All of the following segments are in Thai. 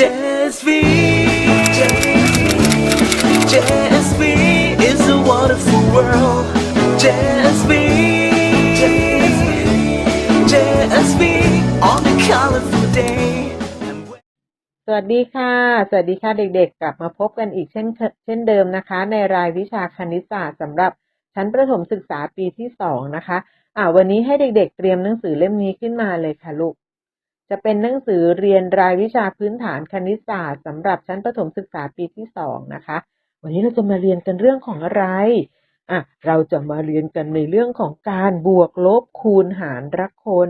JSV JSV is a wonderful world JSV JSV on a colorful day สวัสดีค่ะ สวัสดีค่ะเด็กๆ กลับมาพบกันอีกเช่นเช่นเดิมนะคะ ในรายวิชาคณิตศาสตร์สำหรับชั้นประถมศึกษาปีที่สองนะคะ อ่าวันนี้ให้เด็กๆ เตรียมหนังสือเล่มนี้ขึ้นมาเลยค่ะลูก จะเป็นหนังสือเรียนรายวิชาพื้นฐานคณิตศาสตร์สำหรับชั้นประถมศึกษาปีที่สองนะคะ วันนี้เราจะมาเรียนกันเรื่องของอะไรอะเราจะมาเรียนกันในเรื่องของการบวกลบคูณหารรักคน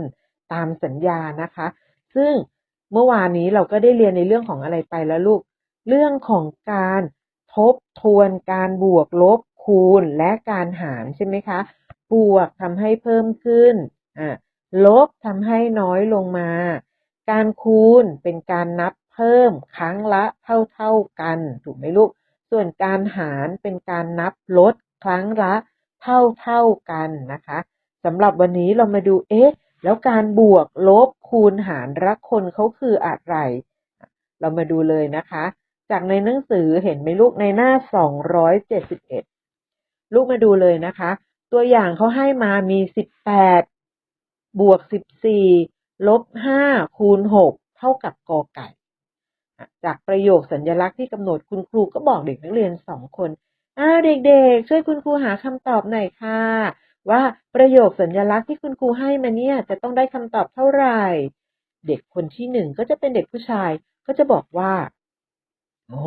ตามสัญญานะคะ ซึ่งเมื่อวานนี้เราก็ได้เรียนในเรื่องของอะไรไปแล้วลูก เรื่องของการทบทวนการบวกลบคูณและการหารใช่ไหมคะ บวกทำให้เพิ่มขึ้นอะลบทำให้น้อยลงมา การคูณเป็นการนับเพิ่มครั้งละเท่าๆกัน ถูกไหมลูก ส่วนการหารเป็นการนับลดครั้งละเท่าๆกันนะคะสำหรับวันนี้เรามาดูเอ๊ะแล้วการบวกลบคูณหารรักคนเขาคืออะไร เรามาดูเลยนะคะ จากในหนังสือเห็นไหมลูกในหน้า 271 ลูกมาดูเลยนะคะ ตัวอย่างเขาให้มามี 18 บวก 14 ลบ5คูณ6เท่ากับกอไก่ จากประโยคสัญญลักษณ์ที่กำหนดคุณครูก็บอกเด็กนักเรียนสองคนอ่าเด็กๆ ช่วยคุณครูหาคำตอบหน่อยค่ะ ว่าประโยคสัญญลักษณ์ที่คุณครูให้มาเนี่ยจะต้องได้คำตอบเท่าไหร่ เด็กคนที่หนึ่งก็จะเป็นเด็กผู้ชายก็จะบอกว่าโอ้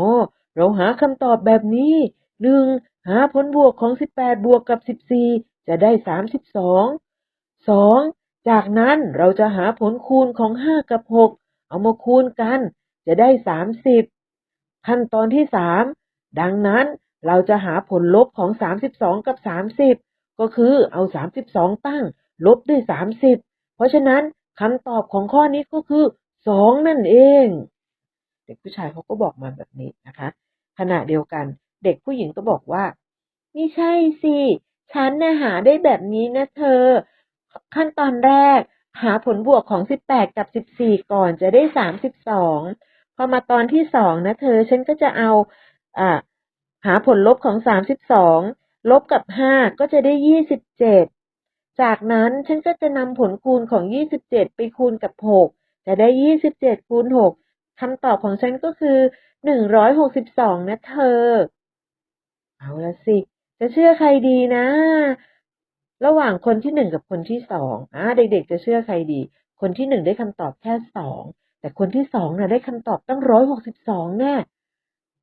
เราหาคำตอบแบบนี้หนึ่งหาผลบวกของ18บวกกับ14จะได้32 2. จากนั้นเราจะหาผลคูณของ 5 กับ 6 เอามาคูณกัน จะได้ 30 ขั้นตอนที่ 3 ดังนั้นเราจะหาผลลบของ 32 กับ 30 ก็คือเอา 32 ตั้ง ลบด้วย 30 เพราะฉะนั้นคำตอบของข้อนี้ก็คือ 2 นั่นเอง เด็กผู้ชายเขาก็บอกมาแบบนี้นะคะ ขณะเดียวกันเด็กผู้หญิงก็บอกว่า ไม่ใช่สิ ฉันนะหาได้แบบนี้นะเธอ ขั้นตอนแรกหาผลบวกของ 18 กับ 14 ก่อนจะได้ 32 พอมาตอนที่สองนะเธอ ฉันก็จะเอาอ่าหาผลลบของ 32 ลบกับ 5 ก็จะได้ 27 จากนั้นฉันก็จะนำผลคูณของ 27 ไปคูณกับ 6 จะได้ 27 คูณ 6คำตอบของฉันก็คือ 162 นะเธอ เอาละสิ จะเชื่อใครดีนะ ระหว่างคนที่หนึ่งกับคนที่สองอ่าเด็กๆ จะเชื่อใครดี คนที่หนึ่งได้คำตอบแค่สองแต่คนที่สองน่ะได้คำตอบตั้งร้อยหกสิบสองแน่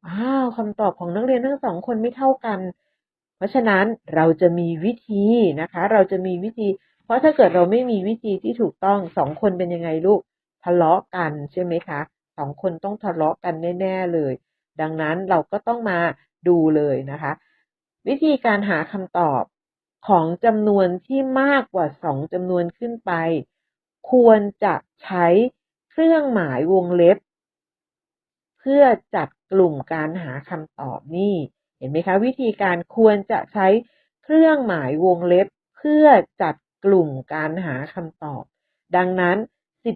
ว้าวคำตอบของนักเรียนทั้งสองคนไม่เท่ากัน เพราะฉะนั้นเราจะมีวิธีนะคะ เราจะมีวิธี เพราะถ้าเกิดเราไม่มีวิธีที่ถูกต้องสองคนเป็นยังไงลูกทะเลาะกันใช่ไหมคะสองคนต้องทะเลาะกันแน่ ๆเลย ดังนั้นเราก็ต้องมาดูเลยนะคะ วิธีการหาคำตอบ ของจำนวนที่มากกว่าสองจำนวนขึ้นไป ควรจะใช้เครื่องหมายวงเล็บ เพื่อจัดกลุ่มการหาคำตอบนี่ เห็นไหมคะวิธีการควรจะใช้เครื่องหมายวงเล็บ เพื่อจัดกลุ่มการหาคำตอบ ดังนั้น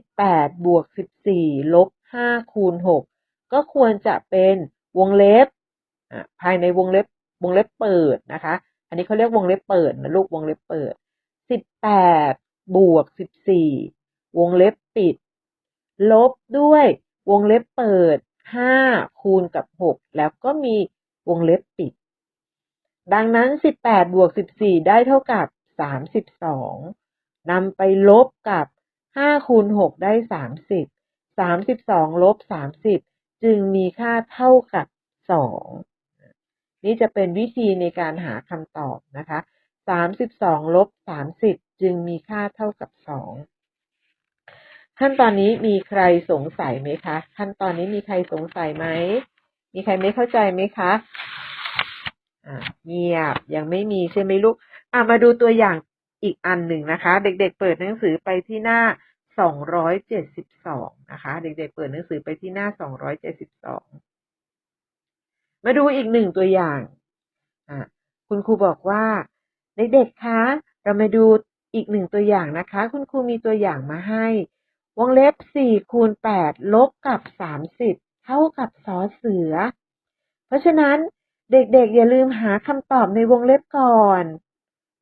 18 บวก 14 ลบ 5 คูณ 6 ก็ควรจะเป็นวงเล็บ ภายในวงเล็บวงเล็บเปิดนะคะ นนี้เขาเรียกวงเล็บเปิดนะลูกวงเล็บเปิด18บวก14วงเล็บปิด ลบด้วยวงเล็บเปิด5คูณกับ6แล้วก็มีวงเล็บปิด ดังนั้น18บวก14ได้เท่ากับ32นำไปลบกับ5คูณ6ได้30 32ลบ30จึงมีค่าเท่ากับ2 นี่จะเป็นวิธีในการหาคำตอบนะคะ32ลบ30 จึงมีค่าเท่ากับ 2 ขั้นตอนนี้มีใครสงสัยไหมคะ ขั้นตอนนี้มีใครสงสัยไหม มีใครไม่เข้าใจไหมคะอ่าเงียบยังไม่มีใช่ไหมลูก อะมาดูตัวอย่างอีกอันหนึ่งนะคะ เด็กๆเปิดหนังสือไปที่หน้า 272 นะคะ เด็กๆเปิดหนังสือไปที่หน้า 272 มาดูอีกหนึ่งตัวอย่างคุณครูบอกว่า เด็กๆคะเรามาดูอีกหนึ่งตัวอย่างนะคะ คุณครูมีตัวอย่างมาให้ วงเล็บ4คูณ8ลบกับ 30 เท่ากับสอเสือ เพราะฉะนั้นเด็กๆ อย่าลืมหาคำตอบในวงเล็บก่อน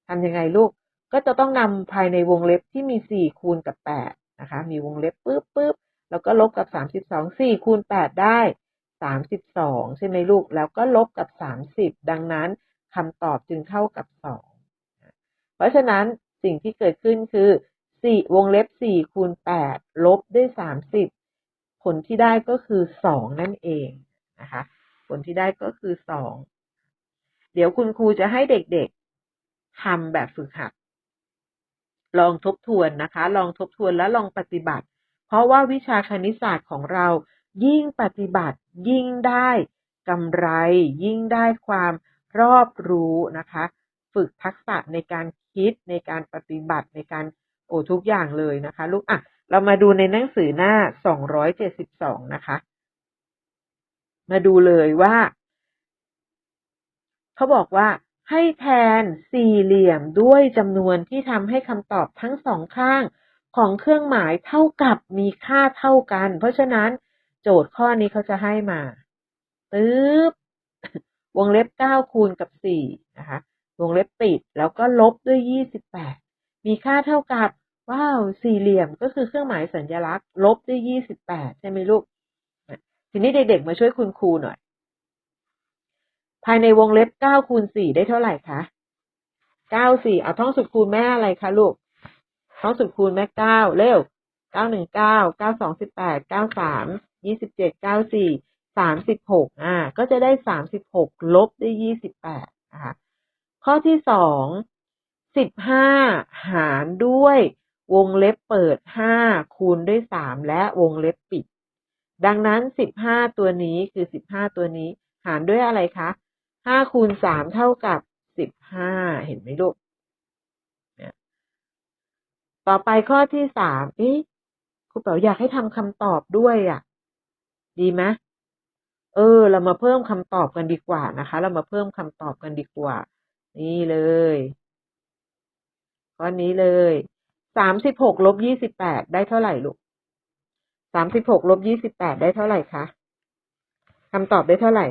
ทำยังไงลูกก็จะต้องนำภายในวงเล็บที่มี 4 คูณกับ8นะคะ มีวงเล็บปุ๊บปุ๊บแล้วก็ลบกับ 32 4คูณ8ได้ 32 ใช่ไหมลูก แล้วก็ลบกับ 30 ดังนั้นคำตอบจึงเท่ากับ 2 เพราะฉะนั้นสิ่งที่เกิดขึ้นคือ 4 วงเล็บ 4 คูณ 8 ลบด้วย 30 ผลที่ได้ก็คือ 2 นั่นเองนะคะ ผลที่ได้ก็คือ 2 เดี๋ยวคุณครูจะให้เด็กๆทำแบบฝึกหัด ลองทบทวนนะคะ ลองทบทวนแล้วลองปฏิบัติ เพราะว่าวิชาคณิตศาสตร์ของเรายิ่งปฏิบัติ ยิ่งได้กำไร ยิ่งได้ความรอบรู้นะคะ ฝึกทักษะในการคิดในการปฏิบัติในการโอ้ทุกอย่างเลยนะคะ ลูกอะ เรามาดูในหนังสือหน้า 272 นะคะ มาดูเลยว่าเขาบอกว่าให้แทนสี่เหลี่ยมด้วยจำนวนที่ทำให้คำตอบทั้งสองข้างของเครื่องหมายเท่ากับมีค่าเท่ากัน เพราะฉะนั้น โจทย์ข้อนี้เขาจะให้มาปึ๊บวงเล็บเก้าคูณกับสี่นะคะ วงเล็บปิด แล้วก็ลบด้วยยี่สิบแปดมีค่าเท่ากับ ว้าว สี่เหลี่ยมก็คือเครื่องหมายสัญลักษณ์ ลบด้วยยี่สิบแปดใช่ไหมลูก ทีนี้เด็กๆ มาช่วยคุณครูหน่อย ภายในวงเล็บเก้าคูณสี่ได้เท่าไหร่คะเก้าสี่เอาท่องสุดคูณแม่อะไรคะลูก ท่องสุดคูณแม่เก้าเร็ว เก้าหนึ่งเก้าเก้าสองสิบแปดเก้าสามยี่สิบเจ็ดเก้าสี่สามสิบหกอ่าก็จะได้สามสิบหกลบด้วยยี่สิบแปดนะคะข้อที่สองสิบห้าหารด้วยวงเล็บเปิดห้าคูณด้วยสามและวงเล็บปิด ดังนั้นสิบห้าตัวนี้คือสิบห้าตัวนี้ หารด้วยอะไรคะห้าคูณสามเท่ากับสิบห้าเห็นไหมลูกเนี่ยต่อไปข้อที่สามเอ๊ะ ครูเป๋าอยากให้ทำคำตอบด้วยอะ ดีไหมเออ เรามาเพิ่มคำตอบกันดีกว่านะคะ เรามาเพิ่มคำตอบกันดีกว่า นี่เลยข้อนี้เลยสามสิบหกลบยี่สิบแปดได้เท่าไหร่ลูกสามสิบหกลบยี่สิบแปดได้เท่าไหร่คะคำตอบได้เท่าไหร่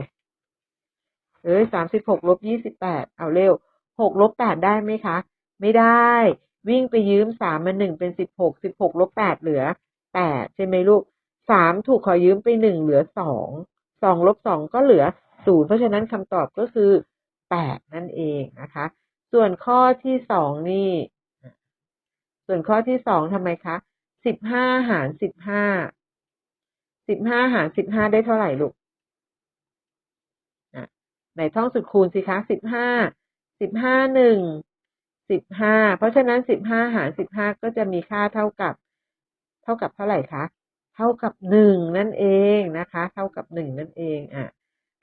เอ้ยสามสิบหกลบยี่สิบแปดเอาเร็วหกลบแปดได้ไหมคะ ไม่ได้ วิ่งไปยืมสามมาหนึ่งเป็นสิบหกสิบหกลบแปดเหลือ แปดใช่ไหมลูกสามถูกขอยืมไปหนึ่งเหลือสองสองลบสองก็เหลือศูนย์เพราะฉะนั้นคำตอบก็คือแปดนั่นเองนะคะ ส่วนข้อที่สองนี่ ส่วนข้อที่สองทำไมคะสิบห้าหารสิบห้าสิบห้าหารสิบห้าได้เท่าไหร่ลูกไหนท่องสุดคูณสิคะสิบห้าสิบห้าหนึ่งสิบห้าเพราะฉะนั้นสิบห้าหารสิบห้าก็จะมีค่าเท่ากับ เท่ากับเท่าไหร่คะ เท่ากับหนึ่งนั่นเองนะคะ เท่ากับหนึ่งนั่นเองอะ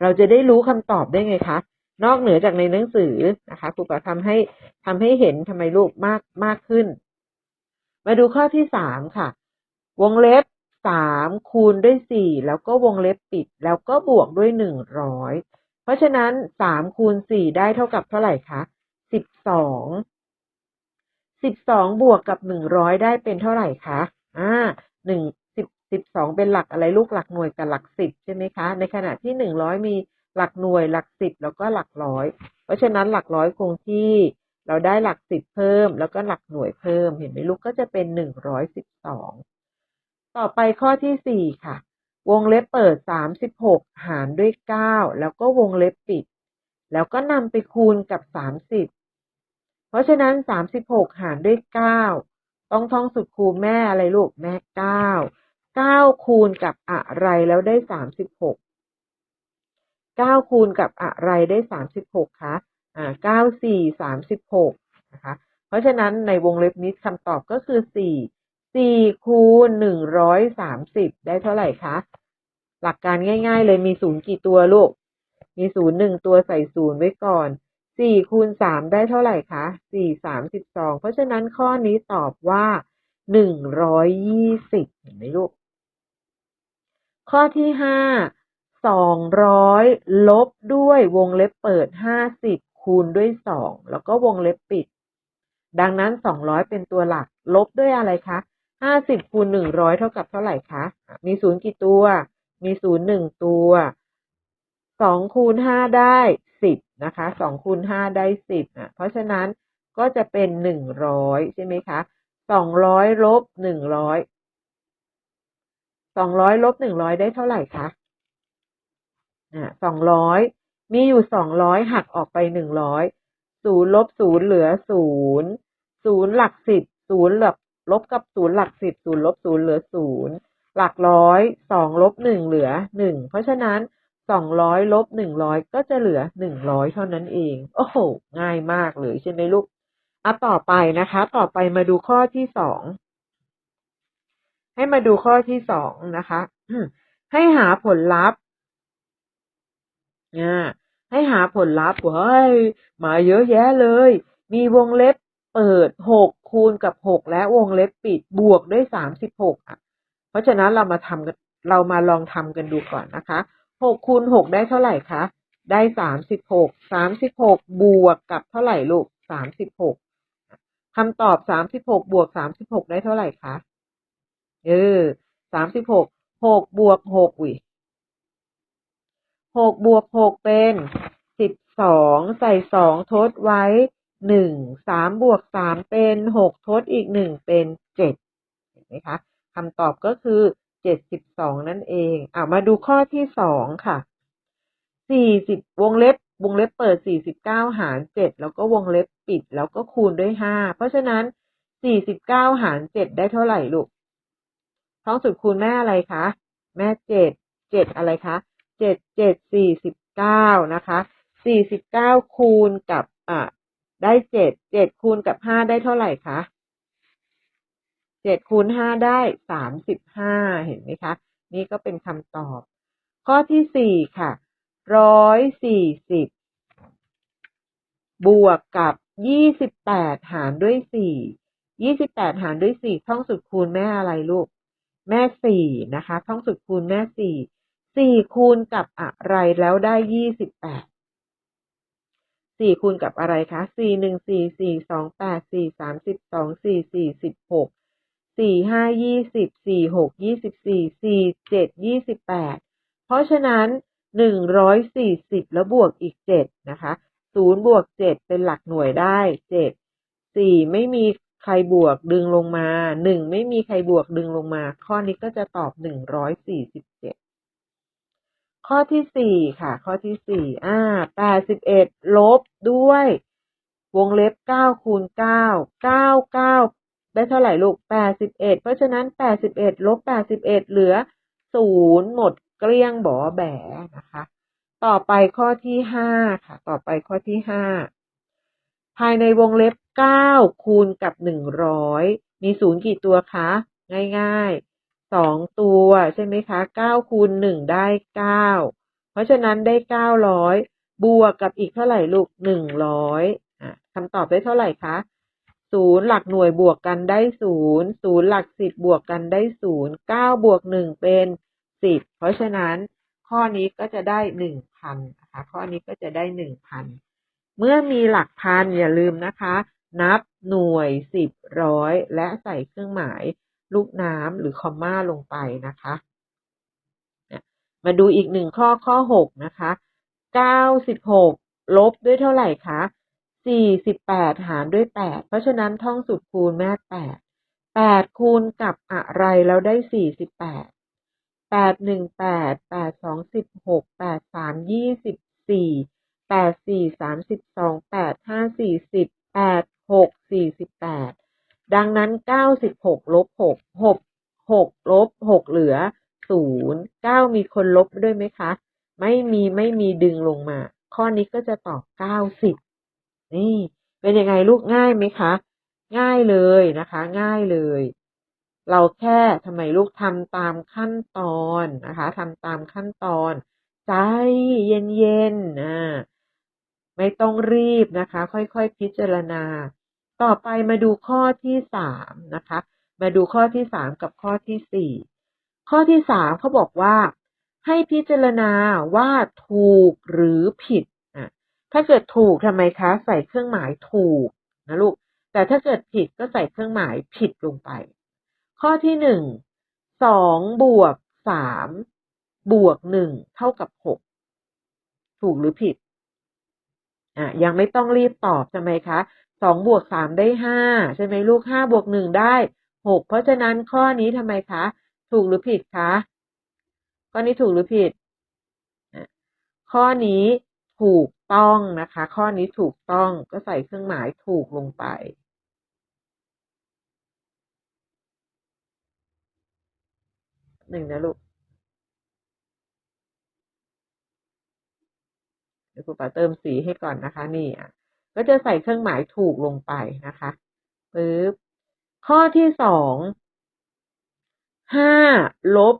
เราจะได้รู้คำตอบได้ไงคะ นอกเหนือจากในหนังสือนะคะครูปาทำให้ทำให้เห็นทำไมลูกมากมากขึ้น มาดูข้อที่สามค่ะ วงเล็บสามคูณด้วยสี่แล้วก็วงเล็บปิด แล้วก็บวกด้วยหนึ่งร้อยเพราะฉะนั้นสามคูณสี่ได้เท่ากับเท่าไหร่คะสิบสองสิบสองบวกกับหนึ่งร้อยได้เป็นเท่าไหร่คะ อ่าหนึ่งสิบสิบสองเป็นหลักอะไรลูกหลักหน่วยกับหลักสิบใช่ไหมคะ ในขณะที่หนึ่งร้อยมีหลักหน่วยหลักสิบแล้วก็หลักร้อย เพราะฉะนั้นหลักร้อยคงที่เราได้หลักสิบเพิ่ม แล้วก็หลักหน่วยเพิ่ม เห็นไหมลูกก็จะเป็นหนึ่งร้อยสิบสองต่อไปข้อที่สี่ค่ะ วงเล็บเปิดสามสิบหกหารด้วยเก้าแล้วก็วงเล็บปิด แล้วก็นำไปคูณกับสามสิบเพราะฉะนั้นสามสิบหกหารด้วยเก้า ต้องท่องสุดคูณแม่อะไรลูกแม่เก้าเก้าคูณกับอะไรแล้วได้สามสิบหกเก้าคูณกับอะไรได้สามสิบหกคะอ่าเก้าสี่สามสิบหกนะคะเพราะฉะนั้นในวงเล็บนี้คำตอบก็คือสี่สี่คูณหนึ่งร้อยสามสิบได้เท่าไหร่คะหลักการง่าย ๆ เลยมีศูนย์กี่ตัวลูก มีศูนย์หนึ่งตัวใส่ศูนย์ไว้ก่อน สี่คูณสามได้เท่าไหร่คะสี่สามสิบสองเพราะฉะนั้นข้อนี้ตอบว่าหนึ่งร้อยยี่สิบเห็นไหมลูก ข้อที่ห้าสองร้อยลบด้วยวงเล็บเปิดห้าสิบคูณด้วยสองแล้วก็วงเล็บปิด ดังนั้นสองร้อยเป็นตัวหลัก ลบด้วยอะไรคะห้าสิบคูณหนึ่งร้อยเท่ากับเท่าไหร่คะ มีศูนย์กี่ตัว มีศูนย์หนึ่งตัวสองคูณห้าได้ สิบนะคะสองคูณห้าได้สิบอะเพราะฉะนั้นก็จะเป็นหนึ่งร้อยใช่ไหมคะสองร้อยลบหนึ่งร้อยสองร้อยลบหนึ่งร้อยได้เท่าไหร่คะอ่าสองร้อยมีอยู่สองร้อยหักออกไปหนึ่งร้อยศูนย์ลบศูนย์เหลือศูนย์ศูนย์หลักสิบศูนย์หลักลบกับศูนย์หลักสิบศูนย์ลบศูนย์เหลือศูนย์หลักร้อยสองลบหนึ่งเหลือหนึ่งเพราะฉะนั้น สองร้อยลบหนึ่งร้อยก็จะเหลือหนึ่งร้อยเท่านั้นเอง โอ้โห ง่ายมากเลยใช่ไหมลูกอะต่อไปนะคะ ต่อไปมาดูข้อที่สองให้มาดูข้อที่สองนะคะให้หาผลลัพธ์ให้หาผลลัพธ์เว้ยมาเยอะแยะเลย มีวงเล็บเปิดหกคูณกับหกและวงเล็บปิดบวกด้วยสามสิบหกอะ เพราะฉะนั้นเรามาทำกันเรามาลองทำกันดูก่อนนะคะ หกคูณหกได้เท่าไหร่คะ ได้สามสิบหก สามสิบหกบวกกับเท่าไหร่ลูกสามสิบหกคำตอบสามสิบหกบวกสามสิบหกได้เท่าไหร่คะ เออสามสิบหก หกบวกหกวิหกบวกหกเป็นสิบสอง ใส่สองทดไว้หนึ่ง สามบวกสามเป็นหกทดอีกหนึ่งเป็นเจ็ดเห็นไหมคะคำตอบก็คือ เจ็ดสิบสองนั่นเองอ่ามาดูข้อที่สองค่ะสี่สิบวงเล็บวงเล็บเปิดสี่สิบเก้าหารเจ็ดแล้วก็วงเล็บปิด แล้วก็คูณด้วยห้าเพราะฉะนั้นสี่สิบเก้าหารเจ็ดได้เท่าไหร่ลูกท้องสุดคูณแม่อะไรคะแม่เจ็ดเจ็ดอะไรคะเจ็ดเจ็ดสี่สิบเก้านะคะสี่สิบเก้าคูณกับอะได้เจ็ดเจ็ดคูณกับห้าได้เท่าไหร่คะ เจ็ดคูณห้าได้สามสิบห้าเห็นไหมคะ นี่ก็เป็นคำตอบ ข้อที่สี่ค่ะร้อยสี่สิบบวกกับยี่สิบแปดหารด้วยสี่ยี่สิบแปดหารด้วยสี่ท่องสุดคูณแม่อะไรลูก แม่สี่นะคะ ท่องสุดคูณแม่สี่สี่คูณกับอะไรแล้วได้ยี่สิบแปดสี่คูณกับอะไรคะสี่หนึ่งสี่สี่สองแปดสี่สามสิบสองสี่สี่สิบหก สี่ห้ายี่สิบสี่หกยี่สิบสี่สี่เจ็ดยี่สิบแปดเพราะฉะนั้นหนึ่งร้อยสี่สิบแล้วบวกอีกเจ็ดนะคะศูนย์บวกเจ็ดเป็นหลักหน่วยได้เจ็ดสี่ไม่มีใครบวกดึงลงมาหนึ่งไม่มีใครบวกดึงลงมา ข้อนี้ก็จะตอบหนึ่งร้อยสี่สิบเจ็ดข้อที่สี่ค่ะ ข้อที่สี่อ่าแปดสิบเอ็ดลบด้วย วงเล็บเก้าคูณเก้า เก้าเก้าได้เท่าไหร่ลูกแปดสิบ เอ็ดเพราะฉะนั้นแปดสิบเอ็ดลบแปดสิบเหลือศูนย์หมดเกลี้ยงบอแบนะคะ ต่อไปข้อที่ห้าค่ะ ต่อไปข้อที่ห้าภายในวงเล็บเก้าคูณกับหนึ่งร้อยมีศูนย์กี่ตัวคะ ง่ายๆสองตัว ใช่ไหมคะเก้าคูณหนึ่งได้เก้าเพราะฉะนั้นได้เก้าร้อยบวกกับอีกเท่าไหร่ลูกหนึ่งร้อยอะคำตอบได้เท่าไหร่คะ ศูนย์หลักหน่วยบวกกันได้ศูนย์ศูนย์หลักสิบบวกกันได้ศูนย์เก้าบวกหนึ่งเป็นสิบเพราะฉะนั้นข้อนี้ก็จะได้หนึ่งพันนะคะข้อนี้ก็จะได้หนึ่งพันเมื่อมีหลักพันอย่าลืมนะคะ นับหน่วยสิบร้อยและใส่เครื่องหมายลูกน้ำหรือคอมมาลงไปนะคะมาดูอีกหนึ่งข้อข้อหกนะคะเก้าสิบหกลบด้วยเท่าไหร่คะ สี่สิบแปดหารด้วยแปดเพราะฉะนั้นท่องสุดคูณแม่แปดแปดคูณกับอะไรแล้วได้สี่สิบแปดแปดหนึ่งแปดแปดสองสิบหกแปดสามยี่สิบสี่แปดสี่สามสิบสองแปดห้าสี่สิบแปดหกสี่สิบแปดดังนั้นเก้าสิบหกลบหกหกหกลบหกเหลือศูนย์เก้ามีคนลบด้วยไหมคะ ไม่มีไม่มีดึงลงมา ข้อนี้ก็จะตอบเก้าสิบ นี่เป็นยังไงลูกง่ายไหมคะ ง่ายเลยนะคะ ง่ายเลย เราแค่ทำไมลูกทำตามขั้นตอนนะคะทำตามขั้นตอน ใจเย็นๆนะไม่ต้องรีบนะคะ ค่อยๆพิจารณา ต่อไปมาดูข้อที่สามนะคะ มาดูข้อที่สามกับข้อที่สี่ข้อที่สามเขาบอกว่า ให้พิจารณาว่าถูกหรือผิด ถ้าเกิดถูกทำไมคะ ใส่เครื่องหมายถูกนะลูก แต่ถ้าเกิดผิดก็ใส่เครื่องหมายผิดลงไป ข้อที่หนึ่งสองบวกสามบวกหนึ่งเท่ากับหกถูกหรือผิดอะยังไม่ต้องรีบตอบใช่ไหมคะสองบวกสามได้ห้าใช่ไหมลูกห้าบวกหนึ่งได้หกเพราะฉะนั้นข้อนี้ทำไมคะ ถูกหรือผิดคะข้อนี้ถูกหรือผิด ข้อนี้ถูก ต้องนะคะ ข้อนี้ถูกต้องก็ใส่เครื่องหมายถูกลงไป หนึ่งนะลูกเดี๋ยวครูป๋าเติมสีให้ก่อนนะคะ นี่อะก็จะใส่เครื่องหมายถูกลงไปนะคะปึ๊บข้อที่สองห้าลบ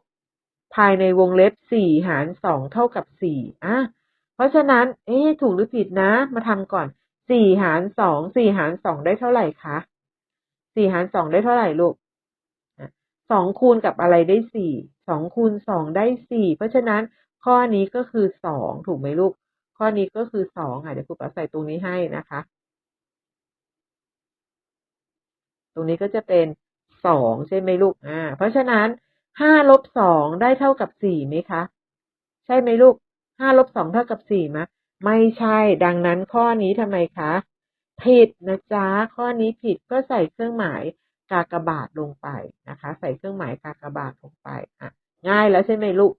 ภายในวงเล็บสี่หารสองเท่ากับสี่อะ เพราะฉะนั้น เอ๊ถูกหรือผิดนะ มาทำก่อนสี่หารสองสี่หารสองได้เท่าไหร่คะสี่หารสองได้เท่าไหร่ลูกสองคูณกับอะไรได้สี่สองคูณสองได้สี่เพราะฉะนั้นข้อนี้ก็คือสองถูกไหมลูก ข้อนี้ก็คือสองอะเดี๋ยวครูป๋าใส่ตรงนี้ให้นะคะ ตรงนี้ก็จะเป็นสองใช่ไหมลูกอ่าเพราะฉะนั้นห้าลบสองได้เท่ากับสี่ไหมคะ ใช่ไหมลูก ห้าลบสองเท่ากับสี่ไหมไม่ใช่ ดังนั้นข้อนี้ทำไมคะ ผิดนะจ๊ะ ข้อนี้ผิดก็ใส่เครื่องหมายกากบาทลงไปนะคะ ใส่เครื่องหมายกากบาทลงไปอะง่ายแล้วใช่ไหมลูก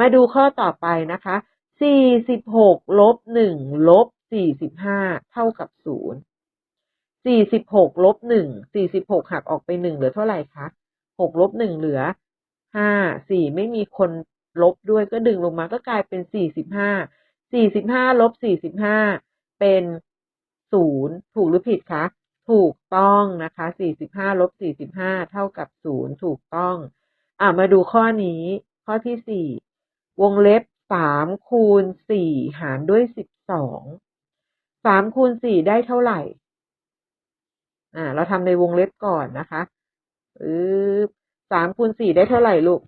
มาดูข้อต่อไปนะคะสี่สิบหกลบหนึ่งลบสี่สิบห้าเท่ากับศูนย์สี่สิบหกลบหนึ่งสี่สิบหกหักออกไปหนึ่งเหลือเท่าไหร่คะหกลบหนึ่งเหลือห้าสี่ไม่มีคน ลบด้วยก็ดึงลงมาก็กลายเป็นสี่สิบห้าสี่สิบห้าลบสี่สิบห้าเป็นศูนย์ถูกหรือผิดคะ ถูกต้องนะคะสี่สิบห้าลบสี่สิบห้าเท่ากับศูนย์ถูกต้อง อะมาดูข้อนี้ ข้อที่สี่วงเล็บสามคูณสี่หารด้วยสิบสองสามคูณสี่ได้เท่าไหร่ อ่า เราทำในวงเล็บก่อนนะคะปึ๊บสามคูณสี่ได้เท่าไหร่ลูก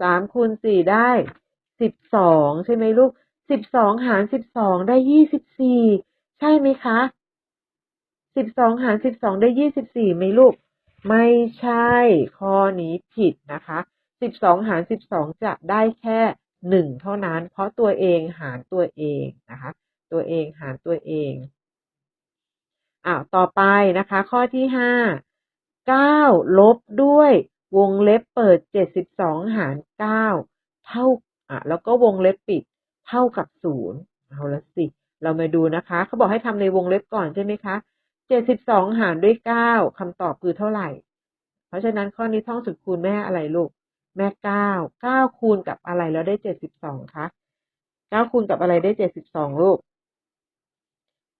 สามคูณสี่ได้สิบสองใช่ไหมลูกสิบสองหารสิบสองได้ยี่สิบสี่ใช่ไหมคะสิบสองหารสิบสองได้ยี่สิบสี่ไหมลูก ไม่ใช่ข้อนี้ผิดนะคะสิบสองหารสิบสองจะได้แค่หนึ่งเท่านั้น เพราะตัวเองหารตัวเองนะคะ ตัวเองหารตัวเองอ่าต่อไปนะคะ ข้อที่ห้าเก้าลบด้วย วงเล็บเปิดเจ็ดสิบสองหารเก้าเท่าอะแล้วก็วงเล็บปิดเท่ากับศูนย์เอาละสิ เรามาดูนะคะ เขาบอกให้ทำในวงเล็บก่อนใช่ไหมคะเจ็ดสิบสองหารด้วยเก้าคำตอบคือเท่าไหร่ เพราะฉะนั้นข้อนี้ท่องสุดคูณแม่อะไรลูก แม่เก้าเก้าคูณกับอะไรแล้วได้เจ็ดสิบสองคะเก้าคูณกับอะไรได้เจ็ดสิบสองลูก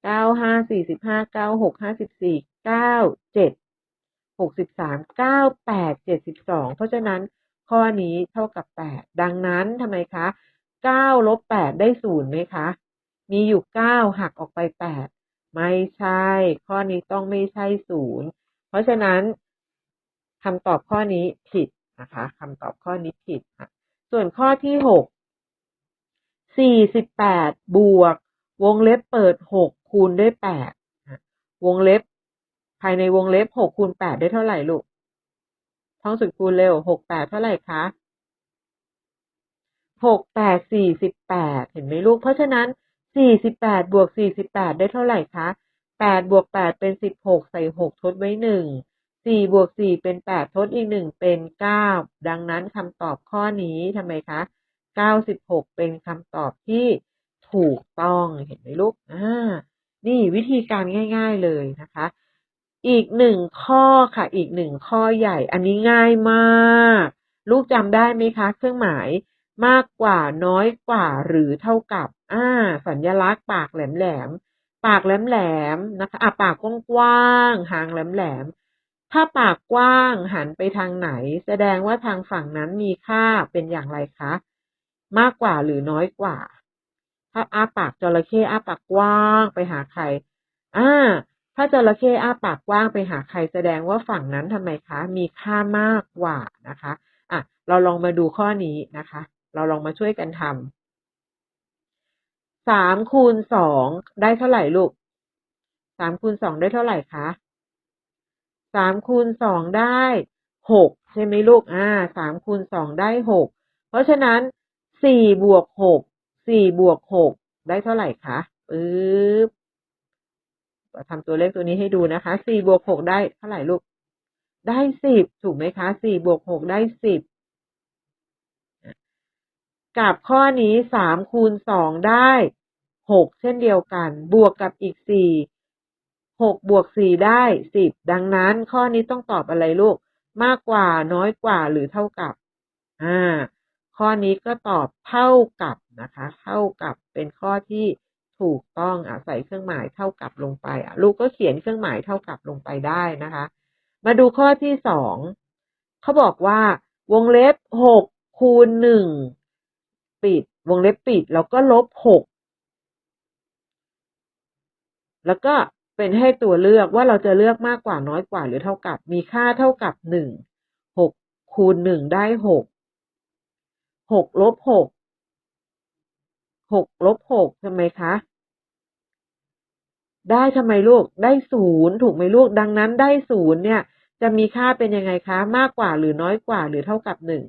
เก้าห้าสี่สิบห้าเก้าหกห้าสิบสี่เก้าเจ็ด หกสิบสามเพราะฉะนั้นข้อนี้เท่ากับแปดดังนั้นทำไมคะเก้าลบแปดได้ศูนย์ไหมคะ มีอยู่เก้าหักออกไปแปดไม่ใช่ ข้อนี้ต้องไม่ใช่ศูนย์เพราะฉะนั้นคำตอบข้อนี้ผิดนะคะคำตอบข้อนี้ผิดค่ะ ส่วนข้อที่หกสี่สิบวก วงเล็บเปิดหกคูณด้วยแปดวงเล็บ ภายในวงเล็บหกคูณแปดได้เท่าไหร่ลูกท่องสุดคูณเร็วหกแปดเท่าไหร่คะหกแปดสี่สิบแปดเห็นไหมลูก เพราะฉะนั้นสี่สิบแปดบวกสี่สิบแปดได้เท่าไหร่คะแปดบวกแปดเป็นสิบหกใส่หกทดไว้หนึ่งสี่บวกสี่เป็นแปดทดอีกหนึ่งเป็นเก้าดังนั้นคำตอบข้อนี้ทำไมคะเก้าสิบหกเป็นคำตอบที่ถูกต้องเห็นไหมลูกอ่านี่วิธีการง่าย ๆเลยนะคะ อีกหนึ่งข้อค่ะ อีกหนึ่งข้อใหญ่ อันนี้ง่ายมาก ลูกจำได้ไหมคะ เครื่องหมายมากกว่าน้อยกว่าหรือเท่ากับ อ่า สัญลักษณ์ปากแหลมๆ ปากแหลมๆนะคะอะปากกว้างๆหางแหลมๆ ถ้าปากกว้างหันไปทางไหน แสดงว่าทางฝั่งนั้นมีค่าเป็นอย่างไรคะ มากกว่าหรือน้อยกว่า ถ้าอ้าปากจระเข้อ้าปากกว้างไปหาใคร อ่า ถ้าจระเข้อ้าปากกว้างไปหาใครแสดงว่าฝั่งนั้นทำไมคะ มีค่ามากกว่านะคะอะเราลองมาดูข้อนี้นะคะ เราลองมาช่วยกันทำสามคูณสองได้เท่าไหร่ลูกสามคูณสองได้เท่าไหร่คะสามคูณสองได้หกใช่ไหมลูกอ่าสามคูณสองได้หกเพราะฉะนั้นสี่บวกหกสี่บวกหกได้เท่าไหร่คะปึ๊บ ทำตัวเลขตัวนี้ให้ดูนะคะสี่บวกหกได้เท่าไหร่ลูก ได้สิบถูกไหมคะสี่บวกหกได้สิบกับข้อนี้สามคูณสองได้หกเช่นเดียวกัน บวกกับอีกสี่หกบวกสี่ได้สิบดังนั้นข้อนี้ต้องตอบอะไรลูก มากกว่าน้อยกว่าหรือเท่ากับ อ่า ข้อนี้ก็ตอบเท่ากับนะคะ เท่ากับเป็นข้อที่ ถูกต้องอะใส่เครื่องหมายเท่ากับลงไปอะลูกก็เขียนเครื่องหมายเท่ากับลงไปได้นะคะ มาดูข้อที่สองเขาบอกว่าวงเล็บหกคูณหนึ่งปิด วงเล็บปิด แล้วก็ลบหกแล้วก็เป็นให้ตัวเลือกว่าเราจะเลือกมากกว่าน้อยกว่าหรือเท่ากับ มีค่าเท่ากับหนึ่งหกคูณหนึ่งได้หกหกลบหกหกลบหกทำไหมคะ ได้ทำไมลูกได้ศูนย์ถูกไหมลูกดังนั้นได้ศูนย์เนี่ย จะมีค่าเป็นยังไงคะ มากกว่าหรือน้อยกว่าหรือเท่ากับหนึ่ง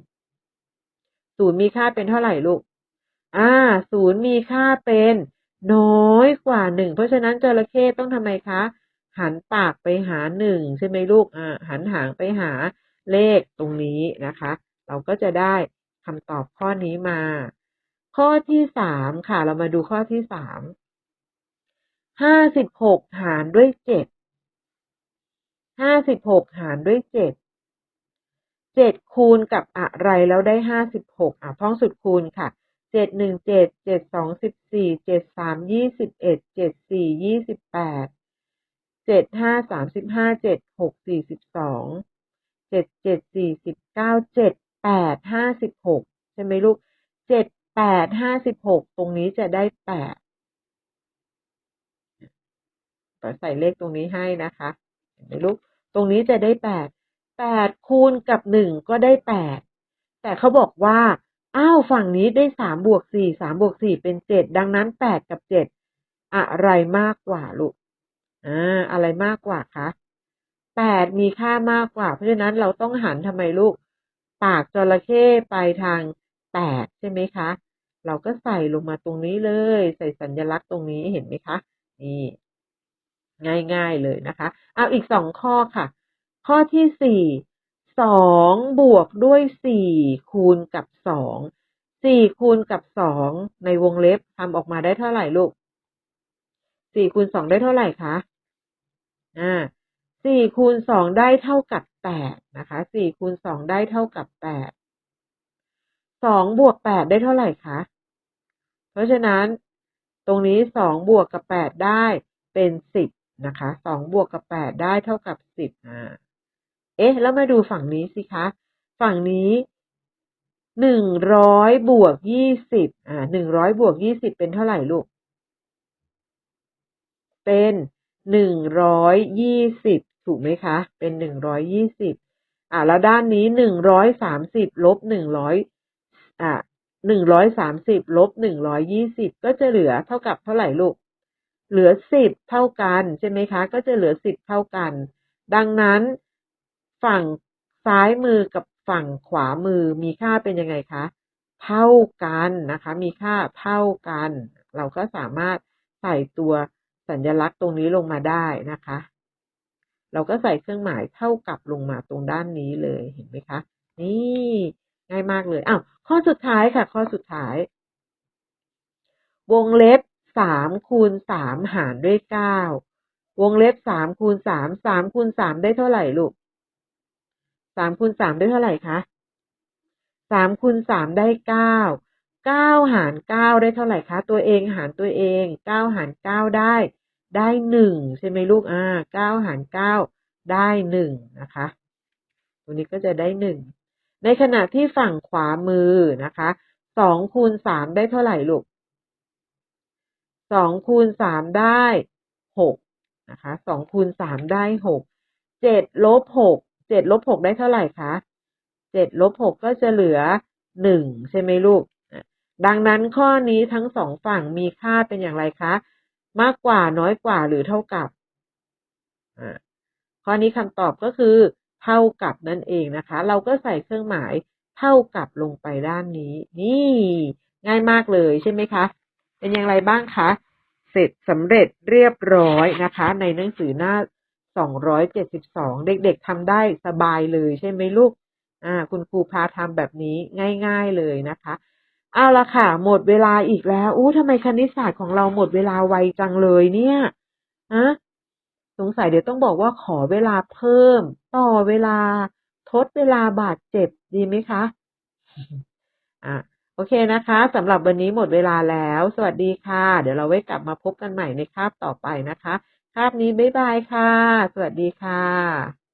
ศูนย์มีค่าเป็นเท่าไหร่ลูก อ่าศูนย์มีค่าเป็น น้อยกว่าหนึ่งเพราะฉะนั้นจระเข้ต้องทำไมคะ หันปากไปหาหนึ่งใช่ไหมลูกอ่าหันหางไปหาเลขตรงนี้นะคะ เราก็จะได้คำตอบข้อนี้มา ข้อที่สามค่ะ เรามาดูข้อที่สาม ห้าสิบหกหารด้วยเจ็ดห้าสิบหกหารด้วยเจ็ดเจ็ดคูณกับอะไรแล้วได้ห้าสิบหกอะท่องสุดคูณค่ะเจ็ดหนึ่งเจ็ดเจ็ดสองสิบสี่เจ็ดสามยี่สิบเอ็ดเจ็ดสี่ยี่สิบแปดเจ็ดห้าสามสิบห้าเจ็ดหกสี่สิบสองเจ็ดเจ็ดสี่สิบเก้าเจ็ดแปดห้าสิบหกใช่ไหมลูกเจ็ดแปดห้าสิบหกตรงนี้จะได้แปด ใส่เลขตรงนี้ให้นะคะเห็นไหมลูกตรงนี้จะได้แปดแปดคูณกับหนึ่งก็ได้แปดแต่เขาบอกว่าอ้าวฝั่งนี้ได้สามบวกสี่สามบวกสี่เป็นเจ็ดดังนั้นแปดกับเจ็ดอะไรมากกว่าลูกอ่าอะไรมากกว่าคะแปดมีค่ามากกว่า เพราะฉะนั้นเราต้องหันทำไมลูก ปากจระเข้ไปทางแปดใช่ไหมคะ เราก็ใส่ลงมาตรงนี้เลย ใส่สัญลักษณ์ตรงนี้เห็นไหมคะ นี่ ง่าย ๆเลยนะคะ เอาอีกสองข้อค่ะ ข้อที่สี่สองบวกด้วยสี่คูณกับสองสี่คูณกับสองในวงเล็บทำออกมาได้เท่าไหร่ลูกสี่คูณสองได้เท่าไหร่คะอ่าสี่คูณสองได้เท่ากับแปดนะคะสี่คูณสองได้เท่ากับแปดสองบวกแปดได้เท่าไหร่คะเพราะฉะนั้น ตรงนี้สองบวกกับแปดได้เป็นสิบ นะคะสองบวกกับแปดได้เท่ากับสิบอ่าเอ๊ะ แล้วมาดูฝั่งนี้สิคะ ฝั่งนี้หนึ่งร้อยบวกยี่สิบอ่าหนึ่งร้อยบวกยี่สิบเป็นเท่าไหร่ลูก เป็นหนึ่งร้อยยี่สิบถูกไหมคะ เป็นหนึ่งร้อยยี่สิบอ่าแล้วด้านนี้หนึ่งร้อยสามสิบลบหนึ่งร้อยอ่าหนึ่งร้อยสามสิบลบหนึ่งร้อยยี่สิบก็จะเหลือเท่ากับเท่าไหร่ลูก เหลือสิบเท่ากันใช่ไหมคะ ก็จะเหลือสิบเท่ากัน ดังนั้น ฝั่งซ้ายมือกับฝั่งขวามือมีค่าเป็นยังไงคะ เท่ากันนะคะ มีค่าเท่ากัน เราก็สามารถใส่ตัวสัญลักษณ์ตรงนี้ลงมาได้นะคะ เราก็ใส่เครื่องหมายเท่ากับลงมาตรงด้านนี้เลยเห็นไหมคะ นี่ง่ายมากเลยอ้าวข้อสุดท้ายค่ะ ข้อสุดท้าย วงเล็บ สามคูณสามหารด้วยเก้าวงเล็บสามคูณสามสามคูณสามได้เท่าไหร่ลูกสามคูณสามได้เท่าไหร่คะสามคูณสามได้เก้าเก้าหารเก้าได้เท่าไหร่คะ ตัวเองหารตัวเองเก้าหารเก้าได้ ได้หนึ่งใช่ไหมลูกอ่าเก้าหารเก้าได้หนึ่งนะคะ ตัวนี้ก็จะได้หนึ่งในขณะที่ฝั่งขวามือนะคะสองคูณสามได้เท่าไหร่ลูก สองคูณสามได้หกนะคะสองคูณสามได้หกเจ็ดลบหกเจ็ดลบหกได้เท่าไหร่คะเจ็ดลบหกก็จะเหลือหนึ่งใช่ไหมลูก ดังนั้นข้อนี้ทั้งสองฝั่งมีค่าเป็นอย่างไรคะ มากกว่าน้อยกว่าหรือเท่ากับข้อนี้คำตอบก็คือเท่ากับนั่นเองนะคะ เราก็ใส่เครื่องหมายเท่ากับลงไปด้านนี้ นี่ ง่ายมากเลยใช่ไหมคะ เป็นอย่างไรบ้างคะ เสร็จสำเร็จเรียบร้อยนะคะ ในหนังสือหน้า 272 เด็กๆทำได้สบายเลยใช่ไหมลูก อ่า คุณครูพาทำแบบนี้ง่าย ๆเลยนะคะ เอาละค่ะ หมดเวลาอีกแล้วอู้ทำไมคณิตศาสตร์ของเราหมดเวลาไวจังเลยเนี่ยฮะสงสัยเดี๋ยวต้องบอกว่าขอเวลาเพิ่ม ต่อเวลาทดเวลาบาดเจ็บดีไหมคะ อะ โอเคนะคะสำหรับวันนี้หมดเวลาแล้ว สวัสดีค่ะ เดี๋ยวเราไว้กลับมาพบกันใหม่ในคาบต่อไปนะคะ คาบนี้บ๊ายบายค่ะ สวัสดีค่ะ